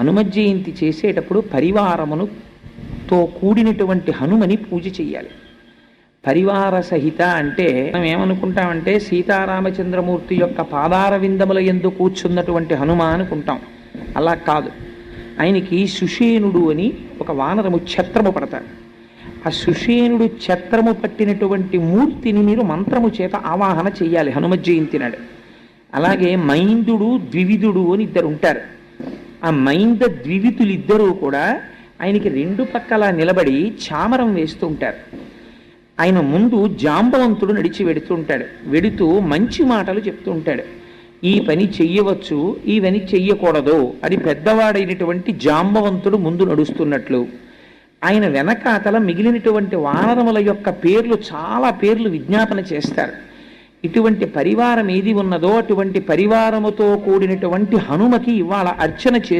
హనుమజ్జయంతి చేసేటప్పుడు పరివారమునుతో కూడినటువంటి హనుమని పూజ చేయాలి పరివార సహిత అంటే మనం ఏమనుకుంటామంటే సీతారామచంద్రమూర్తి యొక్క పాదార విందముల ఎందు కూర్చున్నటువంటి హనుమ అనుకుంటాం. అలా కాదు. ఆయనకి సుషేనుడు అని ఒక వానరము ఛత్రము పడతాడు ఆ సుషేనుడు ఛత్రము పట్టినటువంటి మూర్తిని మీరు మంత్రము చేత ఆవాహన చేయాలి హనుమత్ జయంతి నాడు. అలాగే మైందుడు ద్వివిధుడు అని ఇద్దరు ఉంటారు. ఆ మైంద ద్వివిధులు ఇద్దరూ కూడా ఆయనకి రెండు పక్కల నిలబడి చామరం వేస్తూ ఉంటారు. ఆయన ముందు జాంబవంతుడు నడిచి వెడుతూ ఉంటాడు. వెడుతూ మంచి మాటలు చెప్తూ ఉంటాడు. ఈ పని చెయ్యవచ్చు ఈ పని చెయ్యకూడదు అది పెద్దవాడైనటువంటి జాంబవంతుడు ముందు నడుస్తున్నట్లు. ఆయన వెనకాతల మిగిలినటువంటి వానరముల యొక్క పేర్లు చాలా పేర్లు విజ్ఞాపన చేస్తారు. ఇటువంటి పరివారం ఏది ఉన్నదో అటువంటి పరివారముతో కూడినటువంటి హనుమకి ఇవాళ అర్చన చేసి